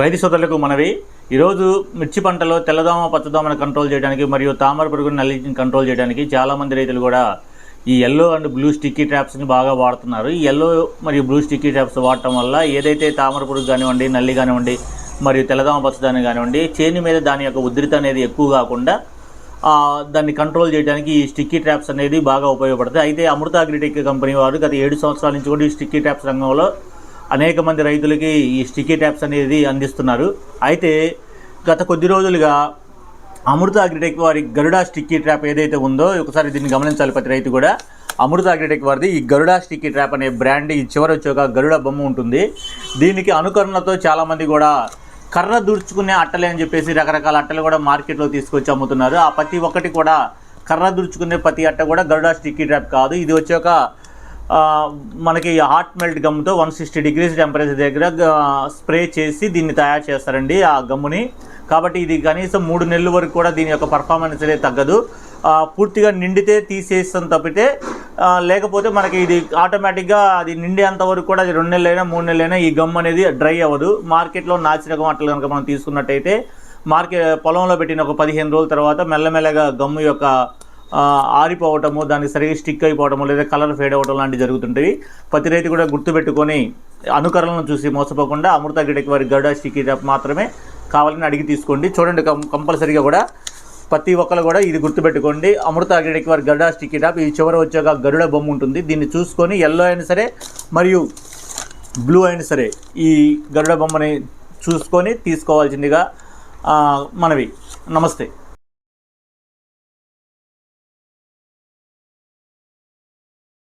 రైతు సోదరులకు మనవి ఈరోజు మిర్చి పంటలో తెల్లదోమ పచ్చదోమను కంట్రోల్ చేయడానికి మరియు తామర పురుగుని నల్లిని కంట్రోల్ చేయడానికి చాలామంది రైతులు కూడా ఈ ఎల్లో అండ్ బ్లూ స్టిక్కీ ట్రాప్స్ని బాగా వాడుతున్నారు. ఈ ఎల్లో మరియు బ్లూ స్టిక్కీ ట్రాప్స్ వాడటం వల్ల ఏదైతే తామర పురుగు కానివ్వండి నల్లి కానివ్వండి మరియు తెల్లదోమ పచ్చదాని కానివ్వండి చేని మీద దాని యొక్క ఉధృతి అనేది ఎక్కువ కాకుండా దాన్ని కంట్రోల్ చేయడానికి ఈ స్టిక్కీ ట్రాప్స్ అనేది బాగా ఉపయోగపడుతుంది అయితే అమృత అగ్రిటెక్ కంపెనీ వారు గత ఏడు సంవత్సరాల నుంచి కూడా ఈ స్టిక్కీ ట్రాప్స్ రంగంలో అనేక మంది రైతులకి ఈ స్టిక్కీ ట్యాప్స్ అనేది అందిస్తున్నారు. అయితే గత కొద్ది రోజులుగా అమృత అగ్రిటెక్ వారి గరుడా స్టిక్కీ ట్రాప్ ఏదైతే ఉందో ఒకసారి దీన్ని గమనించాలి ప్రతి రైతు కూడా. అమృత అగ్రిటెక్ వారిది ఈ గరుడా స్టిక్కీ ట్రాప్ అనే బ్రాండ్ ఈ చివరి వచ్చి ఒక గరుడ బొమ్మ ఉంటుంది. దీనికి అనుకరణతో చాలామంది కూడా కర్ర దూర్చుకునే అట్టలే అని చెప్పేసి రకరకాల అట్టలు కూడా మార్కెట్లో తీసుకొచ్చి అమ్ముతున్నారు. ఆ ప్రతి ఒక్కటి కూడా కర్ర దూర్చుకునే ప్రతి అట్ట కూడా గరుడా స్టిక్కీ ట్రాప్ కాదు. ఇది వచ్చి ఒక మనకి హాట్ మెల్ట్ గమ్తో వన్ సిక్స్టీ డిగ్రీస్ టెంపరేచర్ దగ్గర స్ప్రే చేసి దీన్ని తయారు చేస్తారండి ఆ గమ్ముని. కాబట్టి ఇది కనీసం మూడు నెలల వరకు కూడా దీని యొక్క పర్ఫార్మెన్స్ అనేది తగ్గదు. పూర్తిగా నిండితే తీసేస్తాం తప్పితే లేకపోతే మనకి ఇది ఆటోమేటిక్గా అది నిండేంత వరకు కూడా అది రెండు నెలలైనా మూడు నెలలైనా ఈ గమ్ అనేది డ్రై అవ్వదు. మార్కెట్లో నాసిరకం అట్లా కనుక మనం తీసుకున్నట్టయితే మార్కెట్ పొలంలో పెట్టిన ఒక పదిహేను రోజుల తర్వాత మెల్లమెల్లగా గమ్ము యొక్క ఆరిపోవటము దాన్ని సరిగ్గా స్టిక్ అయిపోవటము లేదా కలర్ ఫేడ్ అవ్వటం లాంటివి జరుగుతుంటాయి ప్రతి రైతు కూడా గుర్తుపెట్టుకొని అనుకరణలను చూసి మోసపోకుండా అమృత గిడకి వారి గరుడ స్టిక్కీ మాత్రమే కావాలని అడిగి తీసుకోండి. చూడండి కం- కంపల్సరీగా కూడా ప్రతి ఒక్కరు కూడా ఇది గుర్తుపెట్టుకోండి. అమృత అగ్రిటెక్ వారి గరుడ స్టిక్కీ టాప్ ఈ చివర వచ్చాక గరుడ బొమ్మ ఉంటుంది. దీన్ని చూసుకొని ఎల్లో అయినా సరే మరియు బ్లూ అయినా సరే ఈ గరుడ బొమ్మని చూసుకొని తీసుకోవాల్సిందిగా మనవి. నమస్తే.